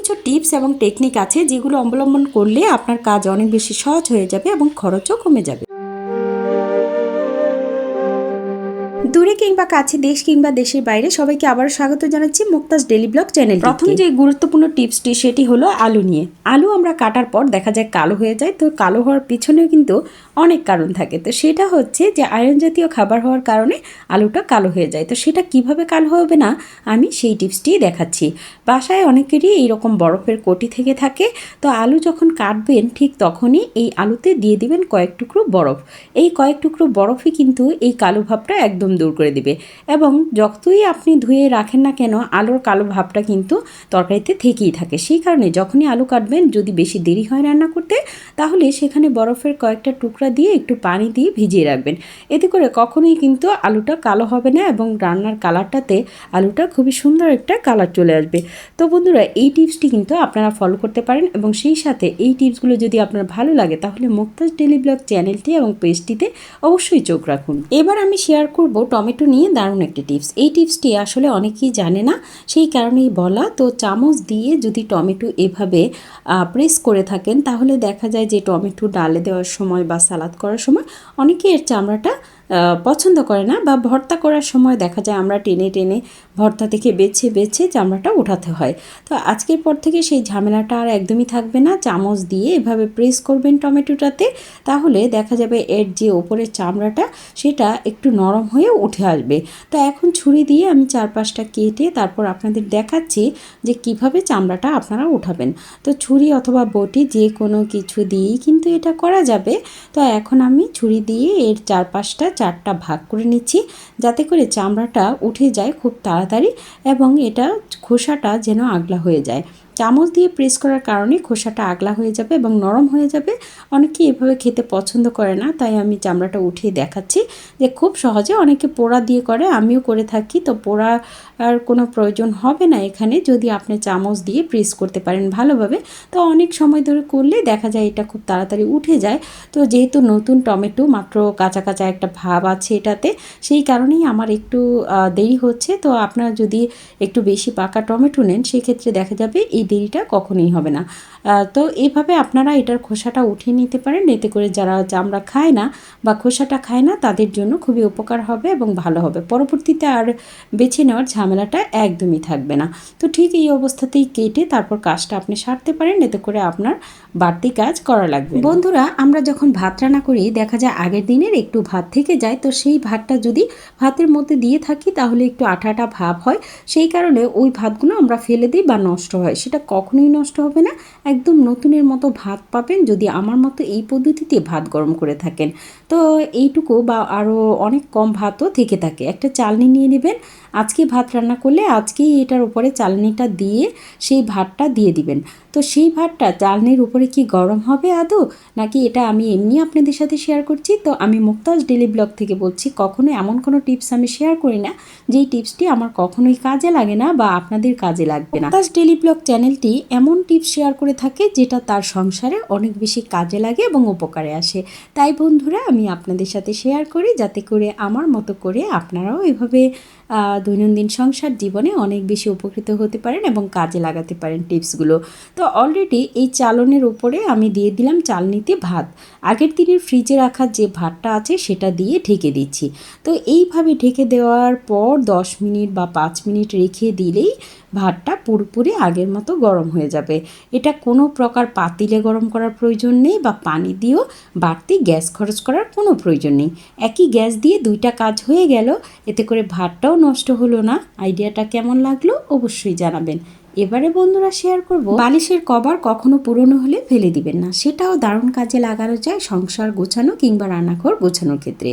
কিছু টিপস এবং টেকনিক আছে যেগুলো অবলম্বন করলে আপনার কাজ অনেক বেশি সহজ হয়ে যাবে এবং খরচও কমে যাবে। দূরে কিংবা কাছে দেশ কিংবা দেশের বাইরে সবাইকে আবারও স্বাগত জানাচ্ছি মুক্তাজ ডেলি ব্লগ চ্যানেল প্রথম যে গুরুত্বপূর্ণ টিপসটি, সেটি হলো আলু নিয়ে। আলু আমরা কাটার পর দেখা যায় কালো হয়ে যায়, তো কালো হওয়ার পিছনেও কিন্তু অনেক কারণ থাকে। তো সেটা হচ্ছে যে আয়রন জাতীয় খাবার হওয়ার কারণে আলুটা কালো হয়ে যায়। তো সেটা কীভাবে কালো হবে না, আমি সেই টিপসটি দেখাচ্ছি। বাসায় অনেকেরই এইরকম বরফের কোটি থেকে থাকে, তো আলু যখন কাটবেন ঠিক তখনই এই আলুতে দিয়ে দিবেন কয়েক টুকরো বরফ। এই কয়েক টুকরো বরফই কিন্তু এই কালো ভাবটা একদম দূর। করে দিবে। এবং যতই আপনি ধুয়ে রাখেন না কেন, আলুর কালো ভাবটা কিন্তু তরকারিতে থেকেই থাকে। সেই কারণে যখনই আলু কাটবেন, যদি বেশি দেরি হয় রান্না করতে, তাহলে সেখানে বরফের কয়েকটা টুকরা দিয়ে একটু পানি দিয়ে ভিজিয়ে রাখবেন। এতে করে কখনোই কিন্তু আলুটা কালো হবে না এবং রান্নার কালারটাতে আলুটা খুবই সুন্দর একটা কালার চলে আসবে। তো বন্ধুরা, এই টিপসটি কিন্তু আপনারা ফলো করতে পারেন এবং সেই সাথে এই টিপসগুলো যদি আপনার ভালো লাগে, তাহলে মুক্তাজ ডেলি ব্লগ চ্যানেলটি এবং পেজটিতে অবশ্যই চোখ রাখুন। এবার আমি শেয়ার করব টমেটো নিয়ে দারুণ একটি টিপস। এই টিপসটি আসলে অনেকেই জানে না, সেই কারণেই বলা। তো চামচ দিয়ে যদি টমেটো এভাবে প্রেস করে থাকেন, তাহলে দেখা যায় যে টমেটো ডালে দেওয়ার সময় বা সালাদ করার সময় অনেকে এর চামড়াটা পছন্দ করে না বা ভর্তা করার সময় দেখা যায় আমরা টেনে টেনে ভর্তা থেকে বেছে বেছে চামড়াটা উঠাতে হয়। তো আজকের পর থেকে সেই ঝামেলাটা আর একদমই থাকবে না। চামচ দিয়ে এভাবে প্রেস করবেন টমেটোটাতে, তাহলে দেখা যাবে এর যে ওপরের চামড়াটা, সেটা একটু নরম হয়ে উঠে আসবে। তো এখন ছুরি দিয়ে আমি চার পাঁচটা কেটে তারপর আপনাদের দেখাচ্ছি যে কীভাবে চামড়াটা আপনারা উঠাবেন। তো ছুরি অথবা বটি যে কোনো কিছু দিয়েই কিন্তু এটা করা যাবে। তো এখন আমি ছুরি দিয়ে এর চার পাঁচটা চারটা ভাগ করে নিচ্ছি। যাতে করে চামড়াটা উঠে যায় খুব তাড়াতাড়ি এবং এটা খোসাটা যেন আগলা হয়ে যায়। চামচ দিয়ে প্রেস করার কারণে খোসাটা আগলা হয়ে যাবে এবং নরম হয়ে যাবে। অনেকে এভাবে খেতে পছন্দ করে না, তাই আমি চামড়াটা উঠিয়ে দেখাচ্ছি যে খুব সহজে অনেকে পোড়া দিয়ে করে, আমিও করে থাকি। তো পোড়া আর কোনো প্রয়োজন হবে না এখানে, যদি আপনি চামচ দিয়ে প্রেস করতে পারেন ভালোভাবে। তো অনেক সময় ধরে করলে দেখা যায় এটা খুব তাড়াতাড়ি উঠে যায়। তো যেহেতু নতুন টমেটো, মাত্র কাঁচা কাঁচা একটা ভাব আছে এটাতে, সেই কারণেই আমার একটু দেরি হচ্ছে। তো আপনারা যদি একটু বেশি পাকা টমেটো নেন, সেক্ষেত্রে দেখা যাবে এই দেরিটা কখনোই হবে না। তো এইভাবে আপনারা এটার খোসাটা উঠিয়ে নিতে পারেন, এতে করে যারা চামড়া খায় না বা খোসাটা খায় না, তাদের জন্য খুবই উপকার হবে এবং ভালো হবে। পরবর্তীতে আর বেছে নেওয়ার ঝামেলাটা একদমই থাকবে না। তো ঠিক এই অবস্থাতেই কেটে তারপর কাজটা আপনি সারতে পারেন, এতে করে আপনার বাড়তি কাজ করা লাগবে। বন্ধুরা, আমরা যখন ভাত রান্না করি, দেখা যায় আগের দিনের একটু ভাত থেকে যায়, তো সেই ভাতটা যদি ভাতের মধ্যে দিয়ে থাকি, তাহলে একটু আঠা আঠা ভাব হয়। সেই কারণে ওই ভাতগুলো আমরা ফেলে দিই বা নষ্ট হয়। সেটা কখনোই নষ্ট হবে না। একদম নতুনের মতো ভাত পাবেন যদি আমার মতো এই পদ্ধতিতে ভাত গরম করে থাকেন। তো এইটুকু বা আরও অনেক কম ভাতও থেকে থাকে। একটা চালনি নিয়ে নেবেন। আজকে ভাত রান্না করলে আজকেই এটার উপরে চালনিটা দিয়ে সেই ভাতটা দিয়ে দিবেন। তো সেই ভাতটা চালনির উপরে কি গরম হবে আদৌ? নাকি এটা আমি এমনি আপনাদের সাথে শেয়ার করছি? তো আমি মুক্তাজ ডেলি ব্লগ থেকে বলছি কখনো এমন কোনো টিপস আমি শেয়ার করি না, যেই টিপসটি আমার কখনোই কাজে লাগে না বা আপনাদের কাজে লাগবে না। মুক্তাজ ডেলি ব্লগ চ্যানেলটি এমন টিপস শেয়ার করে থাকে, যেটা তার সংসারে অনেক বেশি কাজে লাগে এবং উপকারে আসে। তাই বন্ধুরা, আমি আপনাদের সাথে শেয়ার করি, যাতে করে আমার মতো করে আপনারাও এভাবে দৈনন্দিন সংসার জীবনে অনেক বেশি উপকৃত হতে পারেন এবং কাজে লাগাতে পারেন টিপসগুলো। তো অলরেডি এই চালনের উপরে আমি দিয়ে দিলাম চালনিতে ভাত। আগের দিনের ফ্রিজে রাখা যে ভাতটা আছে সেটা দিয়ে ঢেকে দিচ্ছি। তো এইভাবে ঢেকে দেওয়ার পর দশ মিনিট বা পাঁচ মিনিট রেখে দিলেই ভাতটা পুরোপুরি আগের মতো গরম হয়ে যাবে। এটা কোনো প্রকার পাতিলে গরম করার প্রয়োজন নেই বা পানি দিয়েও বাড়তি গ্যাস খরচ করার কোনো প্রয়োজন নেই। একই গ্যাস দিয়ে দুইটা কাজ হয়ে গেল, এতে করে ভাতটাও নষ্ট হলো না। আইডিয়াটা কেমন লাগল অবশ্যই জানাবেন। এবারে বন্ধুরা শেয়ার করব, বালিশের কভার কখনো পুরনো হলে ফেলে দিবেন না। সেটাও দারুণ কাজে লাগানো যায় সংসার গোছানো কিংবা রান্নাঘর গোছানোর ক্ষেত্রে।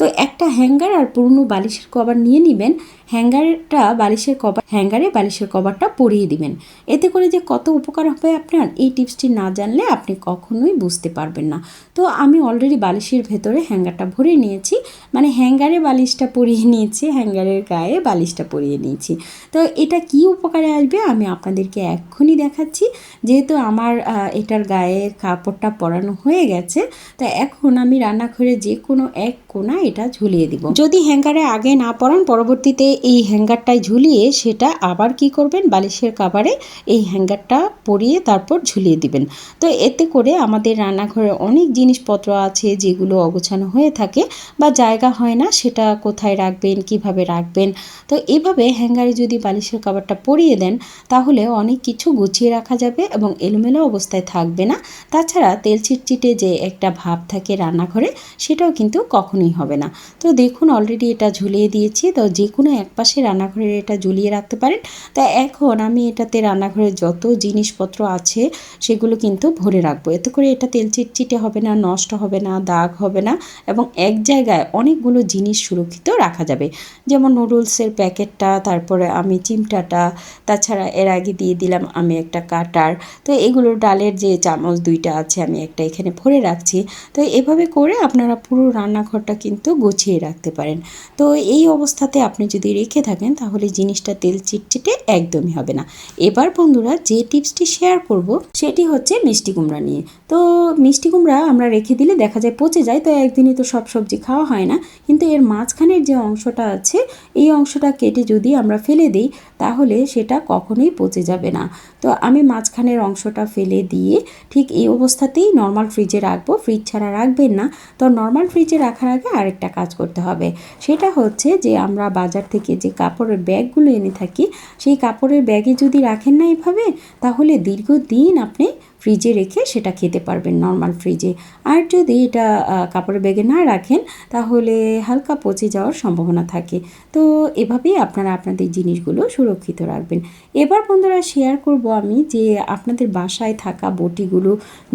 তো একটা হ্যাঙ্গার আর পুরনো বালিশের কভার নিয়ে নেবেন। হ্যাঙ্গারটা বালিশের কভার, হ্যাঙ্গারে বালিশের কভারটা পরিয়ে দিবেন। এতে করে যে কত উপকার হবে আপনার, এই টিপসটি না জানলে আপনি কখনোই বুঝতে পারবেন না। তো আমি অলরেডি বালিশের ভেতরে হ্যাঙ্গারটা ভরে নিয়েছি। মানে হ্যাঙ্গারে বালিশটা পরিয়ে নিয়েছি, হ্যাঙ্গারের গায়ে বালিশটা পরিয়ে নিয়েছি। তো এটা কি উপকারে আসবে আমি আপনাদেরকে এক্ষুনি দেখাচ্ছি। যেহেতু আমার এটার গায়ে কাপড়টা পরানো হয়ে গেছে, তো এখন আমি রান্নাঘরে যে কোনো এক কোনায় এটা ঝুলিয়ে দিব। যদি হ্যাঙ্গারে আগে না পরান পরবর্তীতে এই হ্যাঙ্গারটায় ঝুলিয়ে সেটা আবার কি করবেন? বালিশের কাবারে এই হ্যাঙ্গারটা পরিয়ে তারপর ঝুলিয়ে দিবেন। তো এতে করে আমাদের রান্নাঘরে অনেক জিনিসপত্র আছে যেগুলো অগোছানো হয়ে থাকে বা জায়গা হয় না, সেটা কোথায় রাখবেন, কীভাবে রাখবেন? তো এভাবে হ্যাঙ্গারে যদি বালিশের কাবারটা পরিয়ে দেন, তাহলে অনেক কিছু গুছিয়ে রাখা যাবে এবং এলোমেলো অবস্থায় থাকবে না। তাছাড়া তেল চিটচিটে যে একটা ভাব থাকে রান্নাঘরে, সেটাও কিন্তু কখনোই হবে না। তো দেখুন অলরেডি এটা ঝুলিয়ে দিয়েছি। তো যে কোনো এক পাশে রান্নাঘরের এটা ঝুলিয়ে রাখতে পারেন। তা এখন আমি এটাতে রান্নাঘরের যত জিনিসপত্র আছে, সেগুলো কিন্তু ভরে রাখব। এতে করে এটা তেল চিটচিটে হবে না, নষ্ট হবে না, দাগ হবে না এবং এক জায়গায় অনেকগুলো জিনিস সুরক্ষিত রাখা যাবে। যেমন নুডলসের প্যাকেটটা, তারপরে আমি চিমটাটা, তাছাড়া এর আগে দিয়ে দিলাম আমি একটা কাটার। তো এগুলো ডালের যে চামচ দুইটা আছে, আমি একটা এখানে ভরে রাখছি। তো এভাবে করে আপনারা পুরো রান্নাঘরটা কিন্তু গুছিয়ে রাখতে পারেন। তো এই অবস্থাতে আপনি যদি রেখে থাকেন, তাহলে জিনিসটা তেল চিটচিটে একদমই হবে না। এবার বন্ধুরা, যে টিপসটি শেয়ার করব, সেটি হচ্ছে মিষ্টি কুমড়া নিয়ে। তো মিষ্টি কুমড়া আমরা রেখে দিলে দেখা যায় পচে যায়, তো একদিনই তো সব সবজি খাওয়া হয় না। কিন্তু এর মাঝখানের যে অংশটা আছে, এই অংশটা কেটে যদি আমরা ফেলে দিই তাহলে সেটা কখনোই পচে যাবে না। তো আমি মাঝখানের অংশটা ফেলে দিয়ে ঠিক এই অবস্থাতেই নর্মাল ফ্রিজে রাখব। ফ্রিজ ছাড়া রাখবেন না। তো নর্মাল ফ্রিজে রাখার আগে আরেকটা কাজ করতে হবে। সেটা হচ্ছে যে আমরা বাজার থেকে যে কাপড়ের ব্যাগগুলো এনে থাকি, সেই কাপড়ের ব্যাগে যদি রাখেন না এভাবে, তাহলে দীর্ঘদিন আপনি ফ্রিজে রেখে সেটা খেতে পারবেন নর্মাল ফ্রিজে আর যদি এটা কাপড়ের ব্যাগে না রাখেন, তাহলে হালকা পচে যাওয়ার সম্ভাবনা থাকে। তো এভাবেই আপনারা আপনাদের জিনিসগুলো সুরক্ষিত রাখবেন। এবার বন্ধুরা শেয়ার করব আমি যে আপনাদের বাসায় থাকা বটিগুলো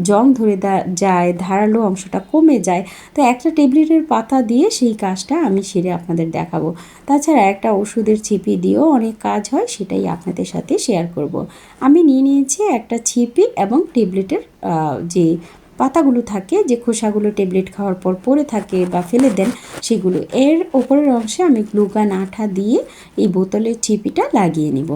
জং ধরে যায়, ধারালো অংশটা কমে যায়, তো একটা টেবলেটের পাতা দিয়ে সেই কাজটা আমি সেরে আপনাদের দেখাবো। তাছাড়া একটা ওষুধের ছিপি দিয়েও অনেক কাজ হয়, সেটাই আপনাদের সাথে শেয়ার করব। আমি নিয়ে নিয়েছি একটা ছিপি এবং ট্যাবলেটের যে পাতাগুলো থাকে, যে খোসাগুলো ট্যাবলেট খাওয়ার পর পরে থাকে বা ফেলে দেন সেগুলো। এর ওপরের অংশে আমি গ্লুকান আঠা দিয়ে এই বোতলের ছিপিটা লাগিয়ে নিব।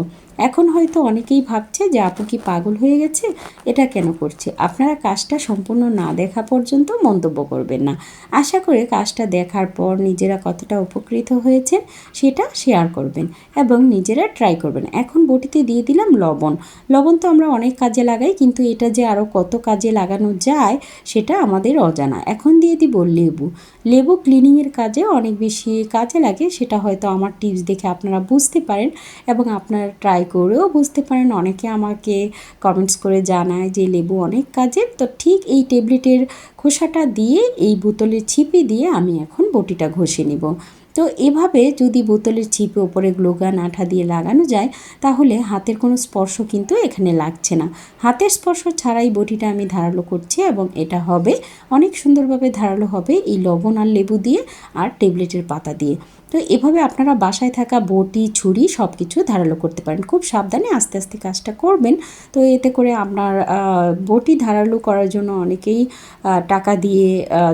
এখন হয়তো অনেকেই ভাবছে যে আপু কি পাগল হয়ে গেছে? এটা কেন করছে? আপনারা কাজটা সম্পূর্ণ না দেখা পর্যন্ত মন্তব্য করবেন না। আশা করে কাজটা দেখার পর নিজেরা কতটা উপকৃত হয়েছেন সেটা শেয়ার করবেন এবং নিজেরা ট্রাই করবেন। এখন বটিতে দিয়ে দিলাম লবণ। লবণ তো আমরা অনেক কাজে লাগাই, কিন্তু এটা যে আরও কত কাজে লাগানো যায় সেটা আমাদের অজানা। এখন দিয়ে দিব লেবু। লেবু ক্লিনিংয়ের কাজে অনেক বেশি কাজে লাগে, সেটা হয়তো আমার টিপস দেখে আপনারা বুঝতে পারেন এবং আপনারা ট্রাই করেও বুঝতে পারেন। অনেকে আমাকে কমেন্টস করে জানায় যে লেবু অনেক কাজে তো ঠিক এই ট্যাবলেটের খোসাটা দিয়ে, এই বোতলে ছিপি দিয়ে আমি এখন বটিটা ঘষে নিব। তো এভাবে যদি বোতলের ছিপে ওপরে গ্লোগান আঠা দিয়ে লাগানো যায়, তাহলে হাতের কোনো স্পর্শ কিন্তু এখানে লাগছে না। হাতের স্পর্শ ছাড়াই বটিটা আমি ধারালো করছি এবং এটা হবে, অনেক সুন্দরভাবে ধারালো হবে এই লবণ আর লেবু দিয়ে আর ট্যাবলেটের পাতা দিয়ে। তো এভাবে আপনারা বাসায় থাকা বটি, ছুরি সব কিছু ধারালো করতে পারেন। খুব সাবধানে আস্তে আস্তে কাজটা করবেন। তো এতে করে আপনার বটি ধারালো করার জন্য অনেকেই টাকা দিয়ে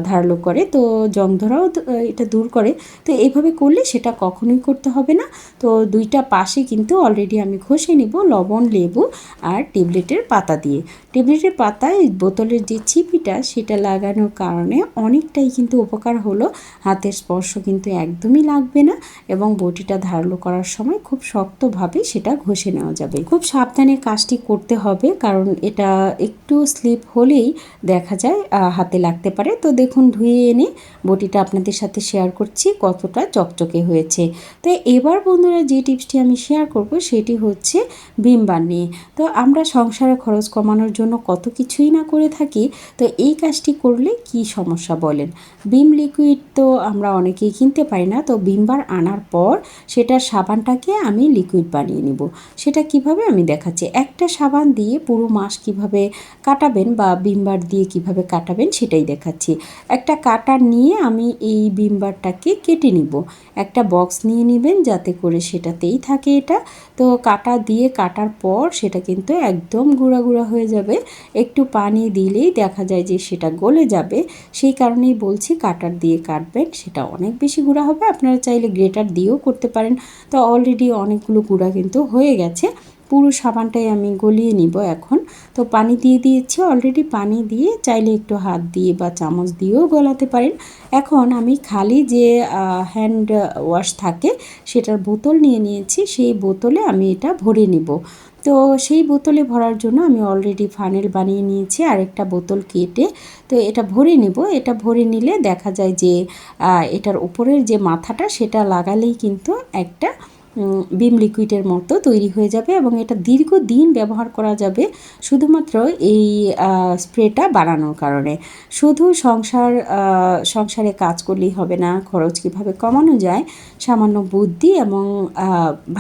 ধারালো করে। তো জং ধরাও এটা দূর করে। তো এইভাবে করলে সেটা কখনোই করতে হবে না। তো দুইটা পাশে কিন্তু অলরেডি আমি ঘষে নিব লবণ, লেবু আর ট্যাবলেটের পাতা দিয়ে। ট্যাবলেটের পাতায় বোতলের যে ছিপিটা সেটা লাগানোর কারণে অনেকটাই কিন্তু উপকার হলো। হাতের স্পর্শ কিন্তু একদমই লাগবে না এবং বটিটা ধারালো করার সময় খুব শক্তভাবে সেটা ঘষে নেওয়া যাবে। খুব সাবধানে কাজটি করতে হবে কারণ এটা একটু স্লিপ হলেই দেখা যায় হাতে লাগতে পারে। তো দেখুন, ধুয়ে এনে বটিটা আপনাদের সাথে শেয়ার করছি কতটা চকচকে হয়েছে। তো এবার বন্ধুরা যে টিপসটি আমি শেয়ার করব সেটি হচ্ছে বিম নিয়ে। তো আমরা সংসারে খরচ কমানোর জন্য কত কিছুই না করে থাকি, তো এই কাজটি করলে কি সমস্যা বলেন? বিম লিকুইড তো আমরা অনেকেই কিনতে পারি না, তো বিমবার আনার পর সেটার সাবানটাকে আমি লিকুইড বানিয়ে নিব। সেটা কীভাবে আমি দেখাচ্ছি? একটা সাবান দিয়ে পুরো মাস কীভাবে কাটাবেন বা বিমবার দিয়ে কীভাবে কাটাবেন সেটাই দেখাচ্ছি। একটা কাটার নিয়ে আমি এই বিমবারটাকে কেটে নিব। একটা বক্স নিয়ে নেবেন, যাতে করে সেটাতেই থাকে এটা। তো কাটা দিয়ে কাটার পর সেটা কিন্তু একদম গুঁড়া গুঁড়া হয়ে যাবে। একটু পানি দিলেই দেখা যায় যে সেটা গলে যাবে। সেই কারণেই বলছি কাটার দিয়ে কাটবেন, সেটা অনেক বেশি গুঁড়া হবে। আপনারা চাইলে গ্রেটার দিয়েও করতে পারেন। তো অলরেডি অনেকগুলো গুঁড়া কিন্তু হয়ে গেছে। পুরো সাবানটাই আমি গলিয়ে নিব এখন। তো পানি দিয়ে দিয়েছি অলরেডি পানি দিয়ে চাইলে একটু হাত দিয়ে বা চামচ দিয়েও গলাতে পারেন। এখন আমি খালি যে হ্যান্ড ওয়াশ থাকে সেটার বোতল নিয়ে নিয়েছি, সেই বোতলে আমি এটা ভরে নিব। তো সেই বোতলে ভরার জন্য আমি অলরেডি ফানেল বানিয়ে নিয়েছি, আরেকটা বোতল কেটে। তো এটা ভরে নিব, এটা ভরে নিলে দেখা যায় যে এটার উপরের যে মাথাটা সেটা লাগালেই কিন্তু একটা বিম লিকুইডের মতো তৈরি হয়ে যাবে এবং এটা দীর্ঘদিন ব্যবহার করা যাবে শুধুমাত্র এই স্প্রেটা বাড়ানোর কারণে। শুধু সংসার সংসারে কাজ করলেই হবে না, খরচ কীভাবে কমানো যায়, সামান্য বুদ্ধি এবং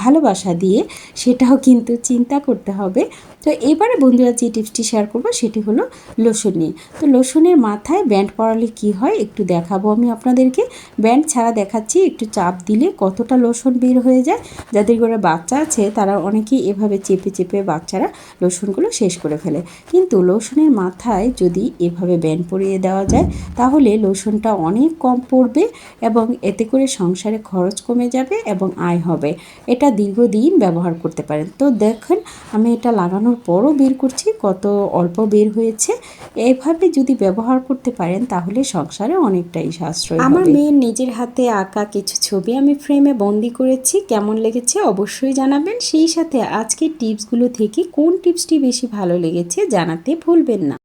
ভালোবাসা দিয়ে সেটাও কিন্তু চিন্তা করতে হবে। তো এবারে বন্ধুরা যে টিপসটি শেয়ার করব সেটি হলো লোশন নিয়ে। তো লোশনের মাথায় ব্যান্ড পরালে কি হয় একটু দেখাবো আমি আপনাদেরকে। ব্যান্ড ছাড়া দেখাচ্ছি, একটু চাপ দিলে কতটা লোশন বের হয়ে যায়। যাদের ঘরে বাচ্চা আছে, তারা অনেকেই এভাবে চেপে চেপে বাচ্চারা লোশনগুলো শেষ করে ফেলে। কিন্তু লোশনের মাথায় যদি এভাবে ব্যান্ড পরিয়ে দেওয়া যায়, তাহলে লোশনটা অনেক কম পড়বে এবং এতে করে সংসারে খরচ কমে যাবে এবং আয় হবে। এটা দীর্ঘদিন ব্যবহার করতে পারেন। তো দেখেন, আমি এটা লাগানোর পরও বের করছি কত অল্প বের হয়েছে। এভাবে যদি ব্যবহার করতে পারেন তাহলে সংসারে অনেকটাই সাশ্রয় আমার মেয়ের নিজের হাতে আঁকা কিছু ছবি আমি ফ্রেমে বন্দি করেছি। কেমন লেগেছে অবশ্যই জানাবেন। সেই সাথে আজকের টিপসগুলো থেকে কোন টিপসটি বেশি ভালো লেগেছে জানাতে ভুলবেন না।